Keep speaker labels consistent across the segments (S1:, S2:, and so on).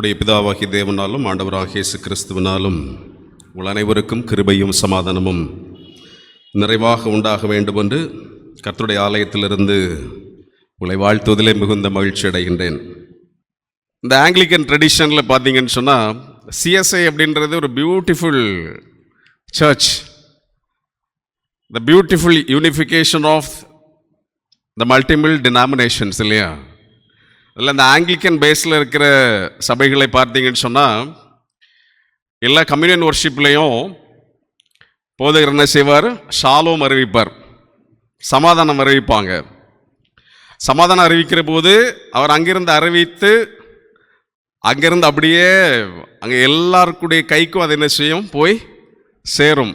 S1: உடைய பிதாவாகி தேவனாலும் ஆண்டவராக இயேசு கிறிஸ்துவனாலும் உங்கள் அனைவருக்கும் கிருபையும் சமாதானமும் நிறைவாக உண்டாக வேண்டும் என்று கர்த்துடைய ஆலயத்திலிருந்து உங்களை வாழ்த்துவதிலே மிகுந்த மகிழ்ச்சி அடைகின்றேன் இந்த ஆங்கிலிக்கன் ட்ரெடிஷனில் பார்த்தீங்கன்னு சொன்னால் சிஎஸ்ஐ அப்படின்றது ஒரு beautiful church the beautiful unification of the multiple denominations இல்லையா இல்லை அந்த ஆங்கிலிக்கன் பேஸில் இருக்கிற சபைகளை பார்த்தீங்கன்னு சொன்னால் எல்லா கம்யூனியன் ஒர்ஷிப்லேயும் போதகர் என்ன செய்வார் ஷாலோம் அறிவிப்பார் சமாதானம் அறிவிப்பாங்க சமாதானம் அறிவிக்கிற போது அவர் அங்கிருந்து அறிவித்து அங்கேருந்து அப்படியே அங்கே எல்லாருக்குடைய கைக்கும் அது என்ன செய்யும் போய் சேரும்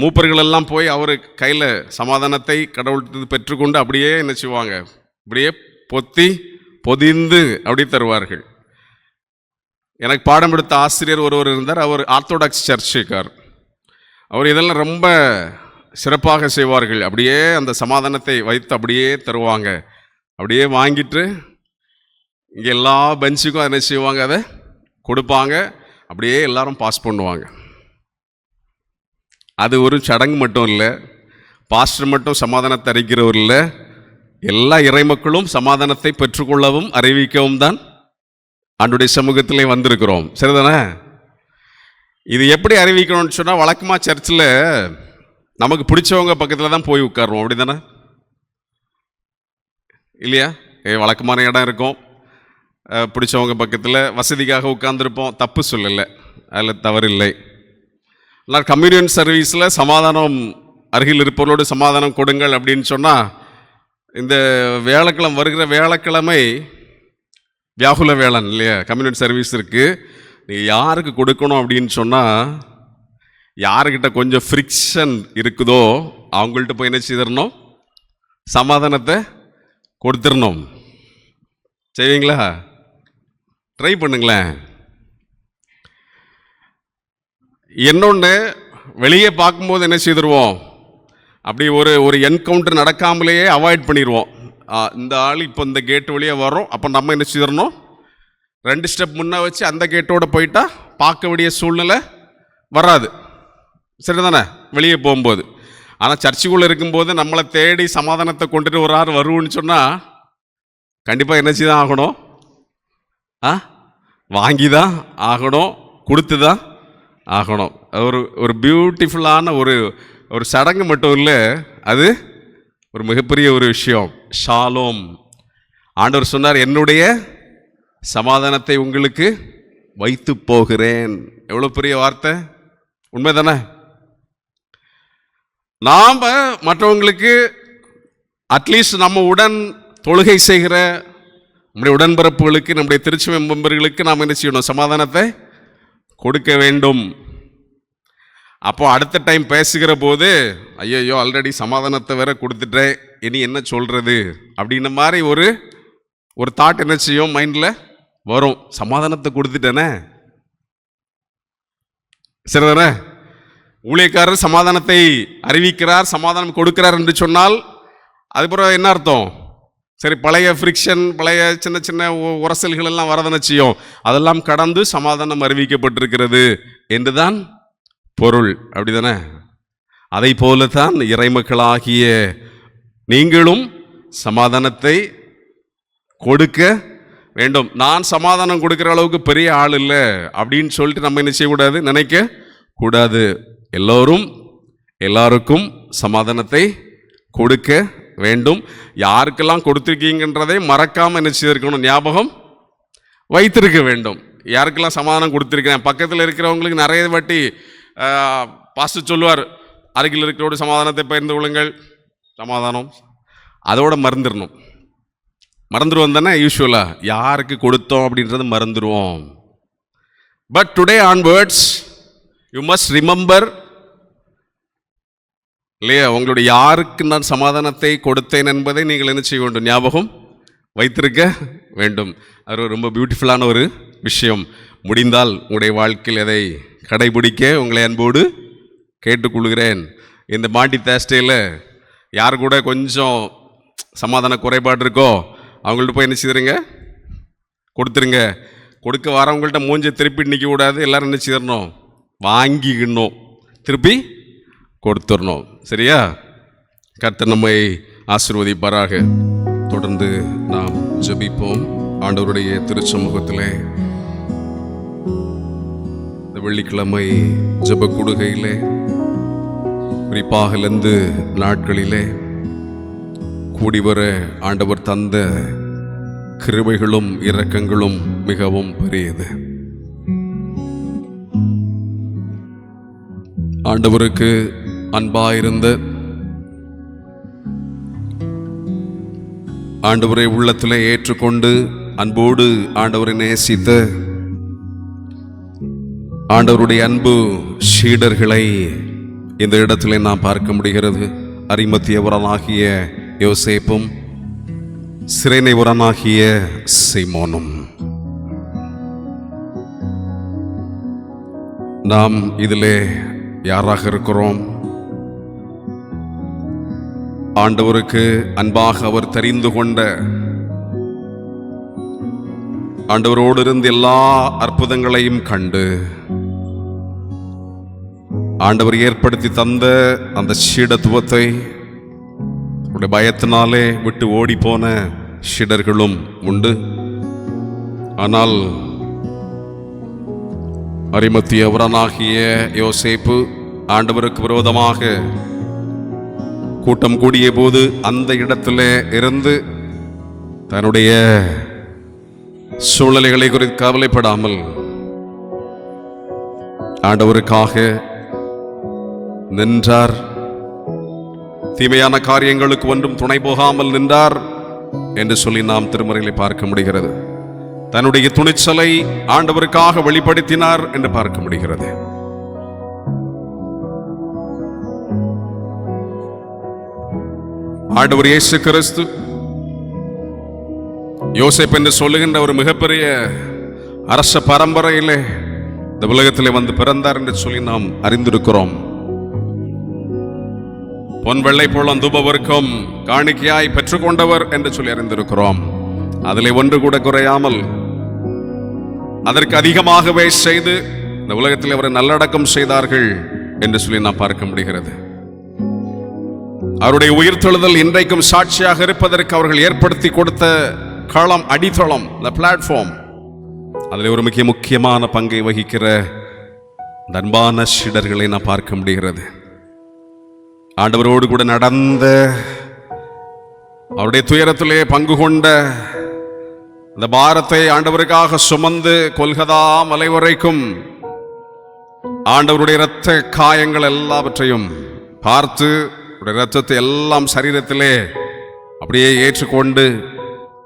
S1: மூப்பர்கள் எல்லாம் போய் அவர் கையில் சமாதானத்தை கடவுள்கிட்ட பெற்றுக்கொண்டு அப்படியே என்ன செய்வாங்க இப்படியே பொத்தி பொதிந்து அப்படி தருவார்கள் எனக்கு பாடம் எடுத்த ஆசிரியர் ஒருவர் இருந்தார் அவர் ஆர்த்தோடாக்ஸ் சர்ச்சுக்கார் அவர் இதெல்லாம் ரொம்ப சிறப்பாக செய்வார்கள் அப்படியே அந்த சமாதானத்தை வைத்து அப்படியே தருவாங்க அப்படியே வாங்கிட்டு இங்கே எல்லா பெஞ்சுக்கும் என்ன செய்வாங்க அதை கொடுப்பாங்க அப்படியே எல்லாரும் பாஸ் பண்ணுவாங்க அது ஒரு சடங்கு மட்டும் இல்லை பாஸ்டர் மட்டும் சமாதானத்தை அறிக்கிறவர் இல்லை எல்லா இறைமக்களும் சமாதானத்தை பெற்றுக்கொள்ளவும் அறிவிக்கவும் தான் அன்றுடைய சமூகத்திலே வந்திருக்கிறோம் சரிதானே இது எப்படி அறிவிக்கணும்னு சொன்னால் வழக்கமாக சர்ச்சில் நமக்கு பிடிச்சவங்க பக்கத்தில் தான் போய் உட்காருவோம் அப்படி தானே இல்லையா ஏ வழக்கமான இடம் இருக்கும் பிடிச்சவங்க பக்கத்தில் வசதிக்காக உட்கார்ந்துருப்போம் தப்பு சொல்லலை அதில் தவறில்லை ஆனால் கம்யூனியன் சர்வீஸில் சமாதானம் அருகில் இருப்பவர்களோடு சமாதானம் கொடுங்கள் அப்படின்னு சொன்னால் இந்த வியாழக்கிழமை வருகிற வியாழக்கிழமை வியாகுல வேளாண் இல்லையா கம்யூனிட்டி சர்வீஸ் இருக்குது நீங்கள் யாருக்கு கொடுக்கணும் அப்படின்னு சொன்னால் யாருக்கிட்ட கொஞ்சம் ஃப்ரிக்ஷன் இருக்குதோ அவங்கள்ட்ட போய் என்ன செய்திடணும் சமாதானத்தை கொடுத்துடணும் செய்வீங்களா ட்ரை பண்ணுங்களேன் என்னொன்று வெளியே பார்க்கும்போது என்ன செய்திருவோம் அப்படி ஒரு ஒரு என்கவுண்டர் நடக்காமலேயே அவாய்ட் பண்ணிடுவோம் இந்த ஆள் இப்போ இந்த கேட்டு வழியாக வரும் அப்போ நம்ம என்ன செய்யணும் ரெண்டு ஸ்டெப் முன்னே வச்சு அந்த கேட்டோடு போயிட்டால் பார்க்க வேண்டிய சூழ்நிலை வராது சரி தானே வெளியே போகும்போது ஆனால் சர்ச்சுக்குள்ளே இருக்கும்போது நம்மளை தேடி சமாதானத்தை கொண்டுட்டு ஒரு ஆறு வருவோம்னு சொன்னால் கண்டிப்பாக என்னச்சு தான் ஆகணும் ஆ வாங்கி தான் ஆகணும் கொடுத்து தான் ஆகணும் ஒரு ஒரு பியூட்டிஃபுல்லான ஒரு ஒரு சடங்கு மட்டும் இல்லை அது ஒரு மிகப்பெரிய ஒரு விஷயம் ஷாலோம் ஆண்டவர் சொன்னார் என்னுடைய சமாதானத்தை உங்களுக்கு வைத்து போகிறேன் எவ்வளோ பெரிய வார்த்தை உண்மைதானே நாம் மற்றவங்களுக்கு அட்லீஸ்ட் நம்ம உடன் தொழுகை செய்கிற நம்முடைய உடன்பிறப்புகளுக்கு நம்முடைய திருச்சி மெம்பர்களுக்கு நாம் என்ன செய்யணும் சமாதானத்தை கொடுக்க வேண்டும் அப்போ அடுத்த டைம் பேசுகிற போது ஐயோ ஆல்ரெடி சமாதானத்தை வேற கொடுத்துட்டேன் இனி என்ன சொல்கிறது அப்படின்ன மாதிரி ஒரு ஒரு தாட் என்ன செய்யும் மைண்டில் வரும் சமாதானத்தை கொடுத்துட்டேனே சரிதானே ஊழியக்காரர் சமாதானத்தை அறிவிக்கிறார் சமாதானம் கொடுக்கிறார் என்று சொன்னால் அதுக்கப்புறம் என்ன அர்த்தம் சரி பழைய ஃப்ரிக்ஷன் பழைய சின்ன சின்ன உரசல்கள் எல்லாம் வரதான செய்யும் அதெல்லாம் கடந்து சமாதானம் அறிவிக்கப்பட்டிருக்கிறது என்று தான் பொருள் அப்படிதானே அதை போலத்தான் இறைமக்களாகிய நீங்களும் சமாதானத்தை கொடுக்க வேண்டும் நான் சமாதானம் கொடுக்குற அளவுக்கு பெரிய ஆள் இல்லை அப்படின்னு சொல்லிட்டு நம்ம என்ன செய்யக்கூடாது நினைக்க கூடாது எல்லோரும் எல்லாருக்கும் சமாதானத்தை கொடுக்க வேண்டும் யாருக்கெல்லாம் கொடுத்துருக்கீங்கன்றதை மறக்காமல் என்ன செய்திருக்கணும் ஞாபகம் வைத்திருக்க வேண்டும் யாருக்கெல்லாம் சமாதானம் கொடுத்துருக்கிறேன் பக்கத்தில் இருக்கிறவங்களுக்கு நிறைய வாட்டி பாஸ்டர் சொல்லுவார் அருகில் இருக்கிறோடு சமாதானத்தை பகிர்ந்து கொள்ளுங்கள் சமாதானம் அதோட மறந்துடணும் மறந்துடுவோம் தானே யூஸ்வலாக யாருக்கு கொடுத்தோம் அப்படின்றது மறந்துடுவோம் but today onwards you must remember இல்லையா உங்களுடைய யாருக்கு நான் சமாதானத்தை கொடுத்தேன் என்பதை நீங்கள் என்ன செய்ய வேண்டும் ஞாபகம் வைத்திருக்க வேண்டும் அது ரொம்ப பியூட்டிஃபுல்லான ஒரு விஷயம் முடிந்தால் உங்களுடைய வாழ்க்கையில் எதை கடைபிடிக்க உங்களை அன்போடு கேட்டுக்கொள்கிறேன் இந்த மாண்டி தேஸ்டையில் யார் கூட கொஞ்சம் சமாதான குறைபாடு இருக்கோ அவங்கள்ட்ட போய் என்ன செய்திருங்க கொடுத்துருங்க கொடுக்க வரவங்கள்ட்ட மூஞ்ச திருப்பி நிற்க கூடாது எல்லோரும் என்ன செய்யணும் வாங்கிக்கணும் திருப்பி கொடுத்துடணும் சரியா கர்த்த நம்மை ஆசிர்வதிப்பாராக தொடர்ந்து நாம் ஜபிப்போம் ஆண்டவருடைய திருச்சமூகத்தில் வெள்ளிக்கிழமை ஜப கொடுகையிலே குறிப்பாகலந்து நாட்களிலே கூடி வர ஆண்டவர் தந்த கிருவைகளும் இரக்கங்களும் மிகவும் பெரியது ஆண்டவருக்கு அன்பாயிருந்த ஆண்டவரை உள்ளத்திலே ஏற்றுக்கொண்டு அன்போடு ஆண்டவரை நேசித்த ஆண்டவருடைய அன்பு சீடர்களை இந்த இடத்திலே நாம் பார்க்க முடிகிறது உரனாகிய யோசேப்பும் சிறைனை உரனாகிய சிமோனும் நாம் இதிலே யாராக இருக்கிறோம் ஆண்டவருக்கு அன்பாக அவர் தெரிந்து கொண்ட ஆண்டவரோடு இருந்து எல்லா அற்புதங்களையும் கண்டு ஆண்டவர் ஏற்படுத்தி தந்த அந்த சீடத்துவத்தை உடைய பயத்தினாலே விட்டு ஓடி போன ஷிடர்களும் உண்டு ஆனால் அரிமத்தியவரனாகிய யோசேப்பு ஆண்டவருக்கு விரோதமாக கூட்டம் கூடிய போது அந்த இடத்துல இருந்து தன்னுடைய சூழ்நிலைகளை குறித்து கவலைப்படாமல் ஆண்டவருக்காக நின்றார் தீமையான காரியங்களுக்கு ஒன்றும் துணை போகாமல் நின்றார் என்று சொல்லி நாம் திருமறையிலே பார்க்க முடிகிறது தன்னுடைய துணிச்சலை ஆண்டவருக்காக வெளிப்படுத்தினார் என்று பார்க்க முடிகிறது ஆண்டவர் இயேசு கிறிஸ்து யோசிப் என்று சொல்லுகின்ற ஒரு மிகப்பெரிய அரச பரம்பரையிலே இந்த உலகத்திலே வந்து பிறந்தார் என்று சொல்லி நாம் அறிந்திருக்கிறோம் பொன் வெள்ளை போலம் தூபவருக்கும் காணிக்கையாய் பெற்றுக்கொண்டவர் என்று சொல்லி அறிந்திருக்கிறோம் அதில் ஒன்று கூட குறையாமல் அதற்கு அதிகமாகவே செய்து இந்த உலகத்தில் அவரை நல்லடக்கம் செய்தார்கள் என்று சொல்லி நாம் பார்க்க முடிகிறது அவருடைய உயிர்த்தெழுதல் இன்றைக்கும் சாட்சியாக இருப்பதற்கு அவர்கள் ஏற்படுத்தி கொடுத்த களம் அடித்தளம் இந்த பிளாட்ஃபார்ம் அதில் ஒரு மிக முக்கியமான பங்கை வகிக்கிற தன்பான சீடர்களை நான் பார்க்க முடிகிறது ஆண்டவரோடு கூட நடந்த அவருடைய துயரத்திலே பங்கு கொண்ட இந்த பாரத்தை ஆண்டவருக்காக சுமந்து கொல்கதா மலை வரைக்கும் ஆண்டவருடைய இரத்த காயங்கள் எல்லாவற்றையும் பார்த்து இரத்தத்தை எல்லாம் சரீரத்திலே அப்படியே ஏற்றுக்கொண்டு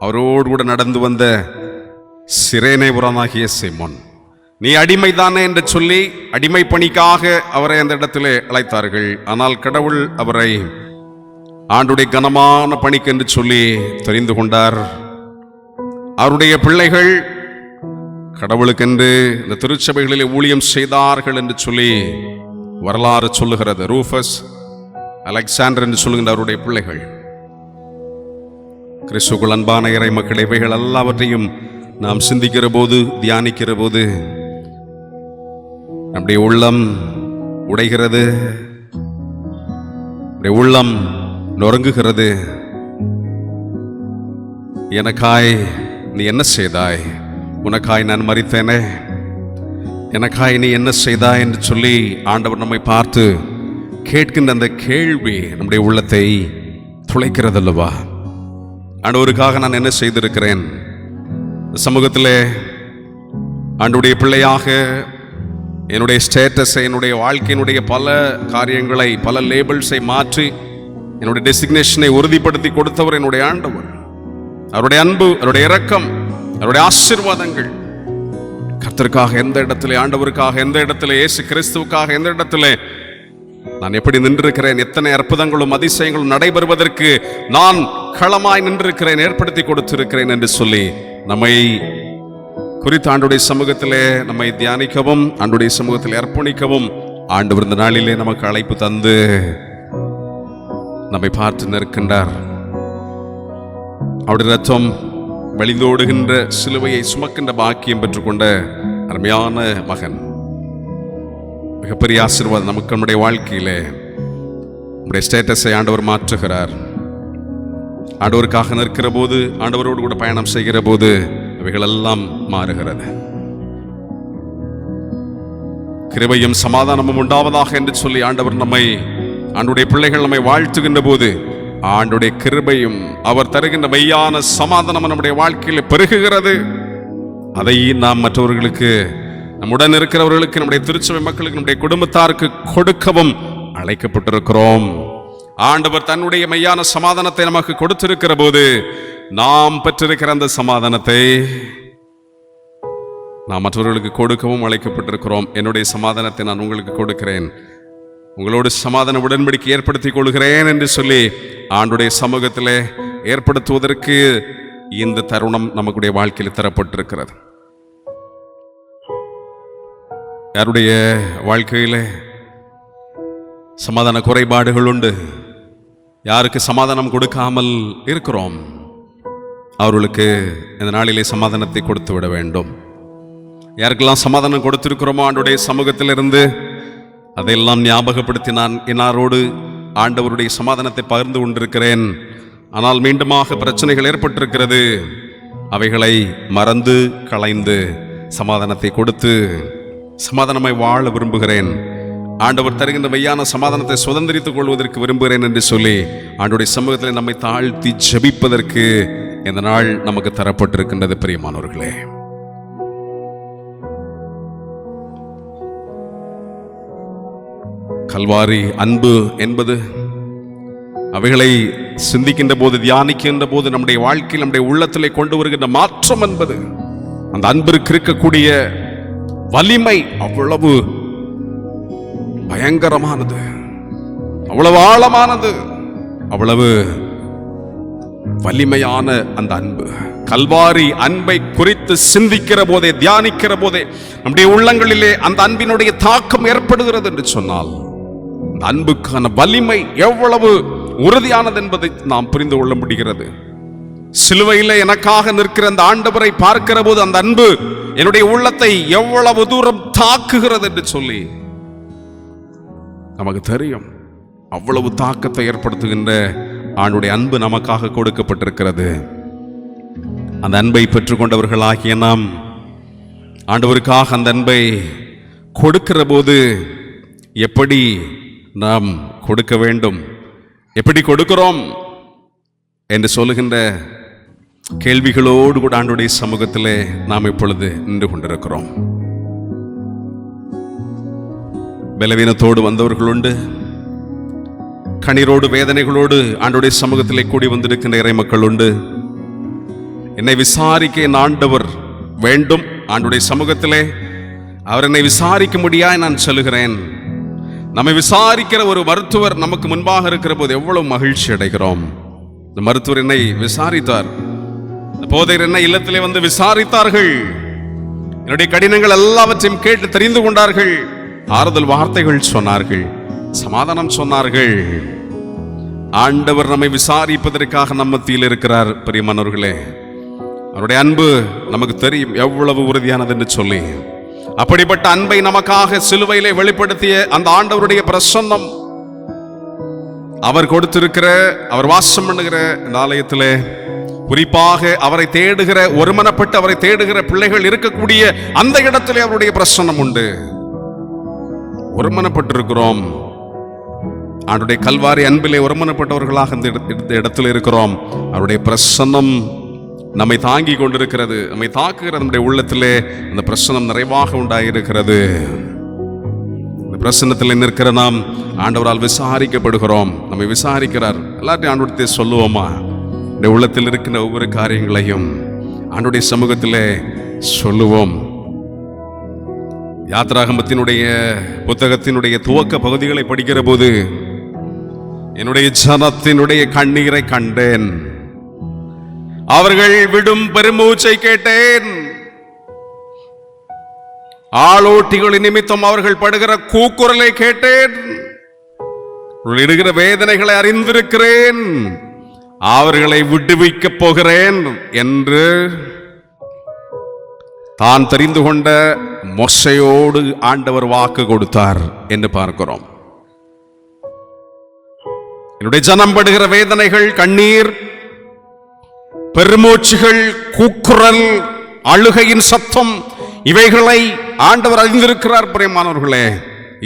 S1: அவரோடு கூட நடந்து வந்த உரமாகிய சிம்மன் நீ அடிமைதானே என்று சொல்லி அடிமை பணிக்காக அவரை அந்த இடத்திலே அழைத்தார்கள் ஆனால் கடவுள் அவரை ஆண்டுடைய கனமான பணிக்கு என்று சொல்லி தெரிந்து கொண்டார் அவருடைய பிள்ளைகள் கடவுளுக்கென்று இந்த திருச்சபைகளிலே ஊழியம் செய்தார்கள் என்று சொல்லி வரலாறு சொல்லுகிறது ரூஃபஸ் அலெக்சாண்டர் என்று சொல்லுகின்ற அவருடைய பிள்ளைகள் கிறிஸ்துக்குள் அன்பான இறை மக்கள் இவைகள் எல்லாவற்றையும் நாம் சிந்திக்கிற போது தியானிக்கிற போது நம்முடைய உள்ளம் உடைகிறது நம்முடைய உள்ளம் நொறுங்குகிறது எனக்காய் நீ என்ன செய்தாய் உனக்காய் நான் மறித்தேனே எனக்காய் நீ என்ன செய்தாய் என்று சொல்லி ஆண்டவர் நம்மை பார்த்து கேட்கின்ற அந்த கேள்வி நம்முடைய உள்ளத்தை துளைக்கிறதல்லவா ஆண்டவருக்காக நான் என்ன செய்திருக்கிறேன் சமூகத்திலே ஆண்டுடைய பிள்ளையாக என்னுடைய ஸ்டேட்டஸை என்னுடைய வாழ்க்கையினுடைய பல காரியங்களை பல லேபிள்ஸை மாற்றி என்னுடைய டெசிக்னேஷனை உறுதிப்படுத்தி கொடுத்தவர் என்னுடைய ஆண்டவர் அவருடைய அன்பு அவருடைய இரக்கம் அவருடைய ஆசிர்வாதங்கள் கர்த்தருக்காக எந்த இடத்துல ஆண்டவருக்காக எந்த இடத்துல இயேசு கிறிஸ்துவுக்காக எந்த இடத்துல நான் எப்படி நின்றிருக்கிறேன் எத்தனை அற்புதங்களும் அதிசயங்களும் நடைபெறுவதற்கு நான் களமாய் நின்றிருக்கிறேன் ஏற்படுத்தி கொடுத்திருக்கிறேன் என்று சொல்லி நம்மை குறித்து ஆண்டுடைய சமூகத்திலே நம்மை தியானிக்கவும் ஆண்டுடைய சமூகத்தில் அர்ப்பணிக்கவும் ஆண்டு விருந்த நாளிலே நமக்கு அழைப்பு தந்து நம்மை பார்த்து நிற்கின்றார் அவருடைய ரத்தம் வழிந்தோடுகின்ற சிலுவையை சுமக்கின்ற பாக்கியம் பெற்றுக்கொண்ட அருமையான மகன் மிகப்பெரிய ஆசீர்வாதம் நமக்கு நம்முடைய வாழ்க்கையிலே நம்முடைய ஸ்டேட்டஸை ஆண்டவர் மாற்றுகிறார் ஆண்டவருக்காக நிற்கிற போது ஆண்டவரோடு கூட பயணம் செய்கிற போது அவைகளெல்லாம் மாறுகிறது கிருபையும் சமாதானமும் உண்டாவதாக என்று சொல்லி ஆண்டவர் நம்மை ஆண்டுடைய பிள்ளைகள் நம்மை வாழ்த்துகின்ற போது ஆண்டுடைய கிருபையும் அவர் தருகின்ற மெய்யான சமாதானம் நம்முடைய வாழ்க்கையில் பெருகுகிறது அதை நாம் மற்றவர்களுக்கு நம்முடன் இருக்கிறவர்களுக்கு நம்முடைய திருச்சபை மக்களுக்கு நம்முடைய குடும்பத்தாருக்கு கொடுக்கவும் அழைக்கப்பட்டிருக்கிறோம் ஆண்டவர் தன்னுடைய மெய்யான சமாதானத்தை நமக்கு கொடுத்திருக்கிற போது நாம் பெற்றிருக்கிற அந்த சமாதானத்தை நான் மற்றவர்களுக்கு கொடுக்கவும் அழைக்கப்பட்டிருக்கிறோம் என்னுடைய சமாதானத்தை நான் உங்களுக்கு கொடுக்கிறேன் உங்களோடு சமாதான உடன்படிக்கை ஏற்படுத்திக் கொள்கிறேன் என்று சொல்லி ஆண்டுடைய சமூகத்தில் ஏற்படுத்துவதற்கு இந்த தருணம் நமக்குடைய வாழ்க்கையில் தரப்பட்டிருக்கிறது யாருடைய வாழ்க்கையில் சமாதான குறைபாடுகள் உண்டு யாருக்கு சமாதானம் கொடுக்காமல் இருக்கிறோம் அவர்களுக்கு இந்த நாளிலே சமாதானத்தை கொடுத்து விட வேண்டும் யாருக்கெல்லாம் சமாதானம் கொடுத்திருக்கிறோமோ ஆண்டுடைய சமூகத்திலிருந்து அதையெல்லாம் ஞாபகப்படுத்தி நான் இன்னாரோடு ஆண்டவருடைய சமாதானத்தை பகிர்ந்து கொண்டிருக்கிறேன் ஆனால் மீண்டுமாக பிரச்சனைகள் ஏற்பட்டிருக்கிறது அவைகளை மறந்து களைந்து சமாதானத்தை கொடுத்து சமாதானமாய் வாழ விரும்புகிறேன் ஆண்டவர் தருகின்ற வையான சமாதானத்தை சுதந்திரித்துக் கொள்வதற்கு விரும்புகிறேன் என்று சொல்லி ஆண்டுடைய சமூகத்தில் நம்மை தாழ்த்தி ஜபிப்பதற்கு இந்த நாள் நமக்கு தரப்பட்டிருக்கின்றது பிரியமானவர்களே கல்வாரி அன்பு என்பது அவைகளை சிந்திக்கின்ற போது தியானிக்கின்ற போது நம்முடைய வாழ்க்கையில் நம்முடைய உள்ளத்திலே கொண்டு வருகின்ற மாற்றம் என்பது அந்த அன்பிற்கு இருக்கக்கூடிய வலிமை அவ்வளவு பயங்கரமானது அவ்வளவு ஆழமானது அவ்வளவு வலிமையான அந்த அன்பு கல்வாரி அன்பை குறித்து சிந்திக்கிற போதே தியானிக்கிற போதே நம்முடைய உள்ளங்களிலே அந்த அன்பினுடைய தாக்கம் ஏற்படுகிறது என்று சொன்னால் அந்த அன்புக்கான வலிமை எவ்வளவு உறுதியானது என்பதை நாம் புரிந்து கொள்ள முடிகிறது சிலுவையில் எனக்காக நிற்கிற அந்த ஆண்டவரை பார்க்கிற போது அந்த அன்பு என்னுடைய உள்ளத்தை எவ்வளவு தூரம் தாக்குகிறது என்று சொல்லி நமக்கு தெரியும் அவ்வளவு தாக்கத்தை ஏற்படுத்துகின்ற ஆண்டுடைய அன்பு நமக்காக கொடுக்கப்பட்டிருக்கிறது அந்த அன்பை பெற்றுக்கொண்டவர்களாகிய நாம் ஆண்டவருக்காக அந்த அன்பை கொடுக்கிற போது எப்படி நாம் கொடுக்க வேண்டும் எப்படி கொடுக்கிறோம் என்று சொல்லுகின்ற கேள்விகளோடு கூட ஆண்டுடைய சமூகத்திலே நாம் இப்பொழுது நின்று கொண்டிருக்கிறோம் பலவீனத்தோடு வந்தவர்கள் உண்டு கணிரோடு வேதனைகளோடு ஆண்டுடைய சமூகத்திலே கூடி வந்திருக்கின்ற இறை மக்கள் உண்டு என்னை விசாரிக்க என் ஆண்டவர் வேண்டும் ஆண்டுடைய சமூகத்திலே அவர் என்னை விசாரிக்க முடியா நான் சொல்லுகிறேன் நம்மை விசாரிக்கிற ஒரு மருத்துவர் நமக்கு முன்பாக இருக்கிற போது எவ்வளவு மகிழ்ச்சி அடைகிறோம் இந்த மருத்துவர் என்னை விசாரித்தார் போதையர் என்ன இல்லத்திலே வந்து விசாரித்தார்கள் என்னுடைய கடினங்கள் எல்லாவற்றையும் கேட்டு தெரிந்து கொண்டார்கள் ஆறுதல் வார்த்தைகள் சொன்னார்கள் சமாதானம் சொன்னார்கள் ஆண்டவர் நம்மை விசாரிப்பதற்காக நம்ம தீயில் இருக்கிறார் பெரியமானவர்களே அவருடைய அன்பு நமக்கு தெரியும் எவ்வளவு உறுதியானது என்று சொல்லி அப்படிப்பட்ட அன்பை நமக்காக சிலுவையிலே வெளிப்படுத்திய அந்த ஆண்டவருடைய பிரசன்னம் அவர் கொடுத்திருக்கிற அவர் வாசம் பண்ணுகிற இந்த ஆலயத்திலே குறிப்பாக அவரை தேடுகிற ஒருமனப்பட்டு அவரை தேடுகிற பிள்ளைகள் இருக்கக்கூடிய அந்த இடத்திலே அவருடைய பிரசன்னம் உண்டு ஒருமனப்பட்டிருக்கிறோம் அவருடைய கல்வாரி அன்பிலே உரமனப்பட்டவர்களாக இந்த இடத்தில் இருக்கிறோம் அவருடைய பிரசன்னம் நம்மை தாங்கி கொண்டிருக்கிறது நம்மை தாக்குகிற நம்முடைய உள்ளத்திலே அந்த பிரசனம் நிறைவாக உண்டாயிருக்கிறது இந்த பிரசனத்தில் நிற்கிற நாம் ஆண்டவரால் விசாரிக்கப்படுகிறோம் நம்மை விசாரிக்கிறார் எல்லாத்தையும் ஆண்டோடத்தை சொல்லுவோமா நம்முடைய உள்ளத்தில் இருக்கிற ஒவ்வொரு காரியங்களையும் ஆண்டுடைய சமூகத்திலே சொல்லுவோம் யாத்ராகமத்தினுடைய புத்தகத்தினுடைய துவக்க பகுதிகளை படிக்கிற போது என்னுடைய ஜனத்தினுடைய கண்ணீரை கண்டேன் அவர்கள் விடும் பெருமூச்சை கேட்டேன் ஆளோட்டிகளின் நிமித்தம் அவர்கள் படுகிற கூக்குரலை கேட்டேன் இடுகிற வேதனைகளை அறிந்திருக்கிறேன் அவர்களை விடுவிக்கப் போகிறேன் என்று தான் தெரிந்து கொண்ட மொசையோடு ஆண்டவர் வாக்கு கொடுத்தார் என்று பார்க்கிறோம் என்னுடைய ஜனம் படுகிற வேதனைகள் கண்ணீர் பெருமூச்சுகள் கூக்குரல் அழுகையின் சத்தம் இவைகளை ஆண்டவர் அறிந்திருக்கிறார் பிரியமானவர்களே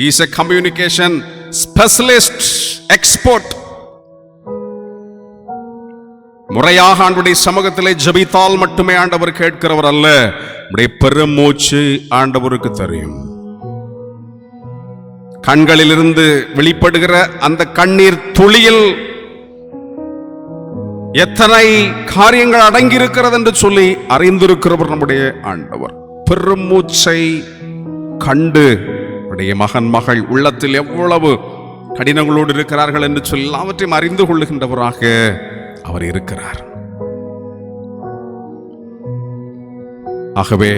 S1: is a communication specialist export முறையாக ஆண்டுடைய சமூகத்திலே ஜபித்தால் மட்டுமே ஆண்டவர் கேட்கிறவர் அல்ல நம்முடைய பெருமூச்சு ஆண்டவருக்கு தெரியும் கண்களிலிருந்து வெளிப்படுகிற அந்த கண்ணீர் துளியில் எத்தனை காரியங்கள் அடங்கியிருக்கிறது என்று சொல்லி அறிந்திருக்கிறவர் நம்முடைய ஆண்டவர் பெருமூச்சை கண்டு நம்முடைய மகன் மகள் உள்ளத்தில் எவ்வளவு கடினங்களோடு இருக்கிறார்கள் என்று சொல்லி எல்லாவற்றையும் அறிந்து கொள்ளுகின்றவராக அவர் இருக்கிறார் ஆகவே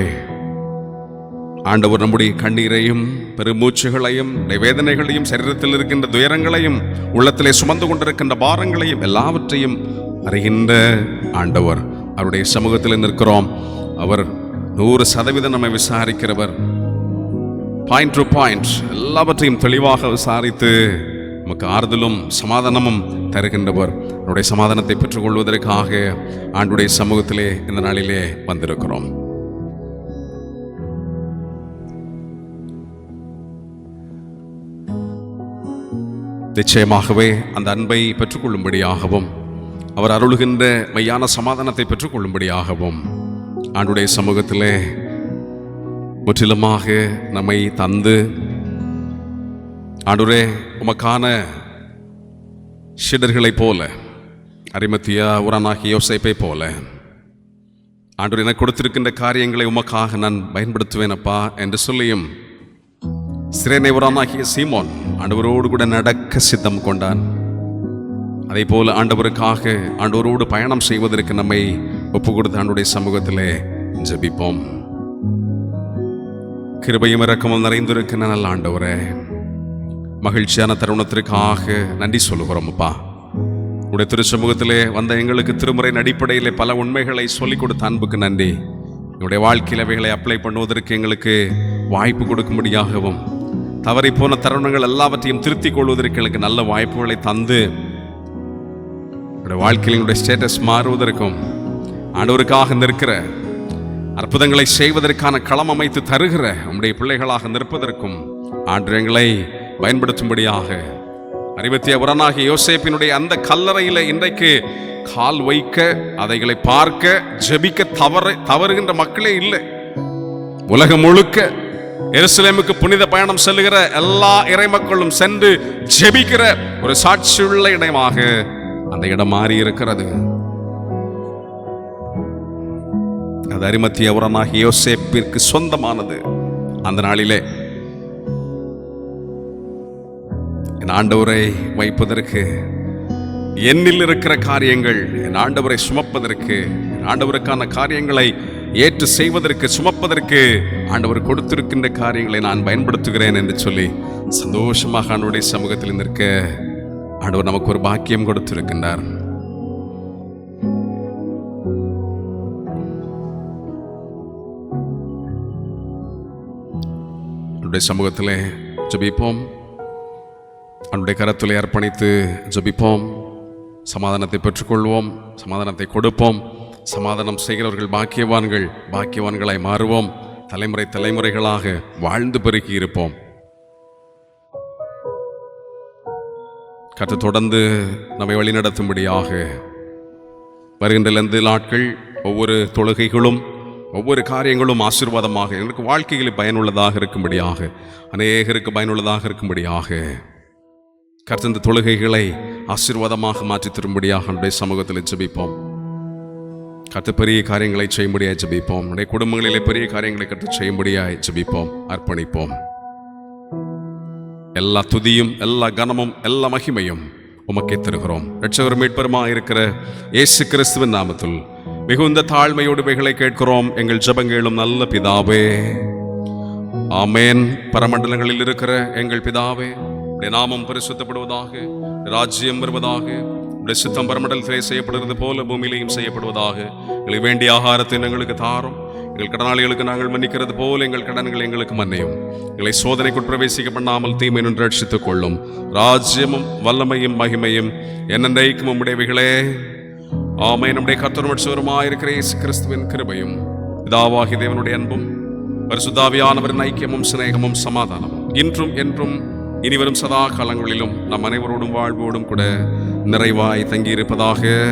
S1: ஆண்டவர் நம்முடைய கண்ணீரையும் பெருமூச்சுகளையும் வேதனைகளையும் சரீரத்தில் இருக்கின்ற துயரங்களையும் உள்ளத்திலே சுமந்து கொண்டிருக்கின்ற பாரங்களையும் எல்லாவற்றையும் அறிகின்ற ஆண்டவர் அவருடைய சமூகத்தில் நிற்கிறோம் அவர் நூறு சதவீதம் நம்மை விசாரிக்கிறவர் பாயிண்ட் டு பாயிண்ட் எல்லாவற்றையும் தெளிவாக விசாரித்து நமக்கு ஆறுதலும் சமாதானமும் தருகின்றவர் நம்முடைய சமாதானத்தை பெற்றுக்கொள்வதற்காக ஆண்டுடைய சமூகத்திலே இந்த நாளிலே வந்திருக்கிறோம் நிச்சயமாகவே அந்த அன்பை பெற்றுக்கொள்ளும்படியாகவும் அவர் அருளுகின்ற மையான சமாதானத்தை பெற்றுக்கொள்ளும்படியாகவும் ஆண்டுடைய சமூகத்திலே முற்றிலுமாக நம்மை தந்து ஆண்டுரே உமக்கான ஷிடர்களைப் போல அரிமத்தியா உரானாகி யோசைப்பை போல ஆண்டு எனக்கு கொடுத்திருக்கின்ற காரியங்களை உமக்காக நான் பயன்படுத்துவேனப்பா என்று சொல்லியும் சிறைநைவரானாகிய சீமோன் ஆண்டவரோடு கூட நடக்க சித்தம் கொண்டான் அதே போல் ஆண்டவருக்காக ஆண்டவரோடு பயணம் செய்வதற்கு நம்மை ஒப்பு கொடுத்து ஆண்டுடைய சமூகத்திலே ஜபிப்போம் கிருபையும் இறக்கமும் நிறைந்திருக்கிற நல்ல ஆண்டவரே மகிழ்ச்சியான தருணத்திற்காக நன்றி சொல்லுகிறோம் அப்பா உடைய திருச்சமூகத்திலே வந்த எங்களுக்கு திருமுறை அடிப்படையிலே பல உண்மைகளை சொல்லிக் கொடுத்த அன்புக்கு நன்றி என்னுடைய வாழ்க்கையில் அவைகளை அப்ளை பண்ணுவதற்கு எங்களுக்கு வாய்ப்பு கொடுக்கும்படியாகவும் தவறி போன தருணங்கள் எல்லாவற்றையும் திருத்திக் கொள்வதற்கு எனக்கு நல்ல வாய்ப்புகளை தந்து என்னுடைய வாழ்க்கையில் ஸ்டேட்டஸ் மாறுவதற்கும் ஆண்டவருக்காக நிற்கிற அற்புதங்களை செய்வதற்கான களம் அமைத்து தருகிற நம்முடைய பிள்ளைகளாக நிற்பதற்கும் ஆண்டு எங்களை பயன்படுத்தும்படியாக அறிவத்திய உரனாகி யோசேப்பினுடைய அந்த கல்லறையில் இன்றைக்கு கால் வைக்க அதைகளை பார்க்க ஜபிக்க தவற தவறுகின்ற மக்களே இல்லை உலகம் முழுக்க எருசலேமுக்கு புனித பயணம் செல்லுகிற எல்லா இறைமக்களும் சென்று ஜெபிக்கிற ஒரு சாட்சியுள்ள இடமாக அந்த இடம் மாறி இருக்கிறது அது அரிமத்திய உரமாக யோசேப்பிற்கு சொந்தமானது அந்த நாளிலே என் ஆண்டவரை வைப்பதற்கு என்னில் இருக்கிற காரியங்கள் என் ஆண்டவரை சுமப்பதற்கு என் ஆண்டவருக்கான காரியங்களை ஏற்று செய்வதற்கு சுமப்பதற்கு ஆண்டவர் கொடுத்திருக்கின்ற காரியங்களை நான் பயன்படுத்துகிறேன் என்று சொல்லி சந்தோஷமாக ஆண்டோடைய சமூகத்தில் நிற்க ஆண்டவர் நமக்கு ஒரு பாக்கியம் கொடுத்திருக்கின்றார் சமூகத்தில் ஜபிப்போம் அவனுடைய கரத்தில் அர்ப்பணித்து ஜபிப்போம் சமாதானத்தை பெற்றுக்கொள்வோம் சமாதானத்தை கொடுப்போம் சமாதானம் செய்கிறவர்கள் பாக்கியவான்கள் பாக்கியவான்களாய் மாறுவோம் தலைமுறை தலைமுறைகளாக வாழ்ந்து பெருக்கி இருப்போம் கற்று தொடர்ந்து நம்மை வழிநடத்தும்படியாக வருகின்ற லந்து நாட்கள் ஒவ்வொரு தொழுகைகளும் ஒவ்வொரு காரியங்களும் ஆசீர்வாதமாக எங்களுக்கு வாழ்க்கையில் பயனுள்ளதாக இருக்கும்படியாக அநேகருக்கு பயனுள்ளதாக இருக்கும்படியாக இந்த தொழுகைகளை ஆசீர்வாதமாக மாற்றி தரும்படியாக நம்முடைய சமூகத்தில் ஜபிப்போம் கற்று பெரிய காரியங்களை முடியாது ஜபிப்போம் நம்முடைய குடும்பங்களிலே பெரிய காரியங்களை கற்று செய்யும்படியாக ஜபிப்போம் அர்ப்பணிப்போம் எல்லா துதியும் எல்லா கனமும் எல்லா மகிமையும் உமக்கே தருகிறோம் ரட்சகர் மீட்பருமாக இருக்கிற ஏசு கிறிஸ்துவின் நாமத்தில் மிகுந்த தாழ்மையோடுமைகளை கேட்கிறோம் எங்கள் ஜபங்களும் நல்ல பிதாவே ஆமேன் பரமண்டலங்களில் இருக்கிற எங்கள் பிதாவே நாமம் பரிசுத்தப்படுவதாக ராஜ்யம் வருவதாக உடைய சித்தம் பரமண்டலத்திலே செய்யப்படுகிறது போல பூமியிலையும் செய்யப்படுவதாக எங்களுக்கு வேண்டிய ஆகாரத்தை எங்களுக்கு தாரும் எங்கள் கடனாளிகளுக்கு நாங்கள் மன்னிக்கிறது போல எங்கள் கடன்கள் எங்களுக்கு மன்னையும் எங்களை சோதனைக்குள் பிரவேசிக்க பண்ணாமல் தீமை நின்று ரட்சித்துக் கொள்ளும் ராஜ்யமும் வல்லமையும் மகிமையும் என்ன என்னென்றைக்கும் உடையவைகளே ஆமை நம்முடைய கத்தரமற்றவருமாயிருக்கிற இயேசு கிறிஸ்துவின் கிருபையும் இதாவாகி தேவனுடைய அன்பும் பரிசுத்தாவியானவரின் ஐக்கியமும் சிநேகமும் சமாதானமும் இன்றும் என்றும் இனிவரும் சதா காலங்களிலும் நம் அனைவரோடும் வாழ்வோடும் கூட நிறைவாய் தங்கியிருப்பதாக